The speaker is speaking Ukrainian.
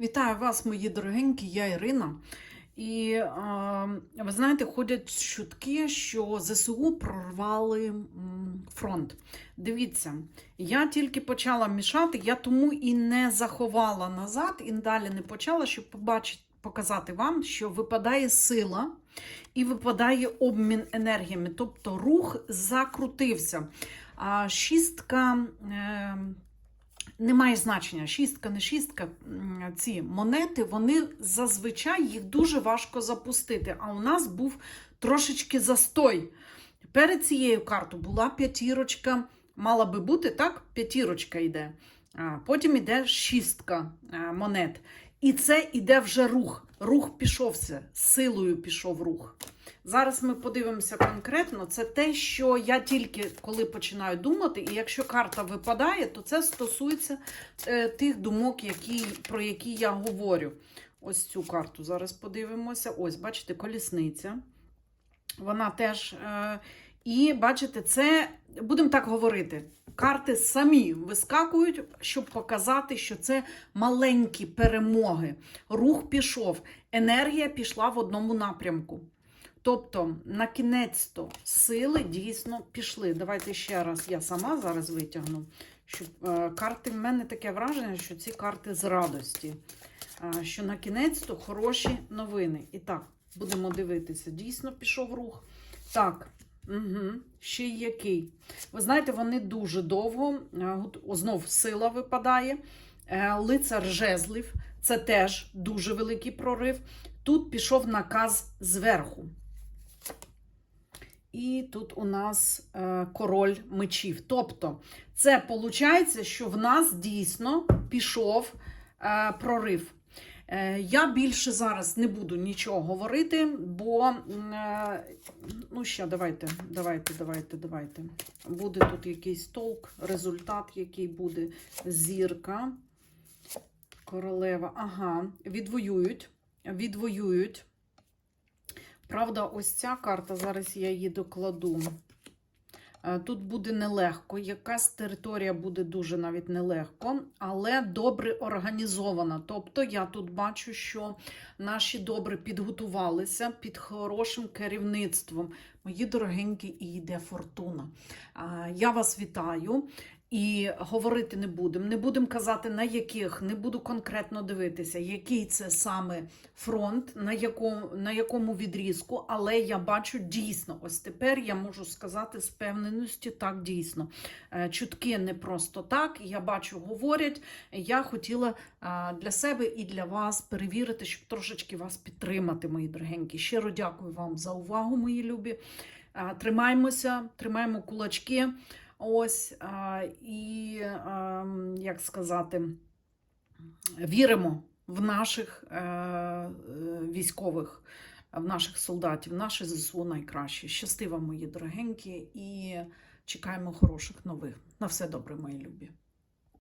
Вітаю вас, мої дорогенькі, я Ірина. І е, ви знаєте, ходять чутки, що ЗСУ прорвали фронт. Дивіться, я тільки почала мішати, я тому і не заховала назад, і далі не почала, щоб побачити, показати вам, що випадає сила і випадає обмін енергіями. Тобто рух закрутився. Шістка. Немає значення, шістка, не шістка. Ці монети, вони зазвичай їх дуже важко запустити. А у нас був трошечки застой. Перед цією картою була п'ятірочка, мала би бути, так? П'ятірочка йде. Потім йде шістка е, монет. І це йде вже рух. Рух пішовся, силою пішов рух. Зараз ми подивимося конкретно. Це те, що я тільки коли починаю думати, і якщо карта випадає, то це стосується е, тих думок, які, про які я говорю. Ось цю карту зараз подивимося. Ось, бачите, колісниця. Вона теж. Е, і бачите, це, будемо так говорити, карти самі вискакують, щоб показати, що це маленькі перемоги. Рух пішов, енергія пішла в одному напрямку. Тобто, на кінець-то сили дійсно пішли. Давайте ще раз я сама зараз витягну. Щоб, е, карти в мене таке враження, що ці карти з радості. Е, що на кінець-то хороші новини. І так, будемо дивитися. Дійсно пішов рух. Так, угу. ще й який. Ви знаєте, вони дуже довго. е, Знов сила випадає. Лицар жезлів це теж дуже великий прорив. Тут пішов наказ зверху. І тут у нас е, король мечів. Тобто, це виходить, що в нас дійсно пішов е, прорив. Е, я більше зараз не буду нічого говорити, бо ну ще давайте, давайте, давайте, давайте. Буде тут якийсь толк, результат, який буде зірка. Королева. Ага, відвоюють. Відвоюють. Правда, ось ця карта, зараз я її докладу. Е, Тут буде нелегко, якась територія буде дуже навіть нелегко, але добре організована. Тобто я тут бачу, що наші добре підготувалися під хорошим керівництвом. Мої дорогенькі, і йде фортуна. Я вас вітаю. І говорити не будемо. Не будемо казати, на яких, не буду конкретно дивитися, який це саме фронт, на якому, на якому відрізку, але я бачу дійсно, ось тепер я можу сказати з певненістю, так дійсно. Е, Чутки не просто так. Я бачу, говорять. Я хотіла для себе і для вас перевірити, щоб трошечки вас підтримати, мої дорогенькі. Щиро дякую вам за увагу, мої любі. А, Тримаємося, тримаємо кулачки. Ось і як сказати, віримо в наших е, е, військових, в наших солдатів, наші ЗСУ найкращі. Щасти вам, мої дорогенькі, і чекаємо хороших нових. На все добре, мої любі.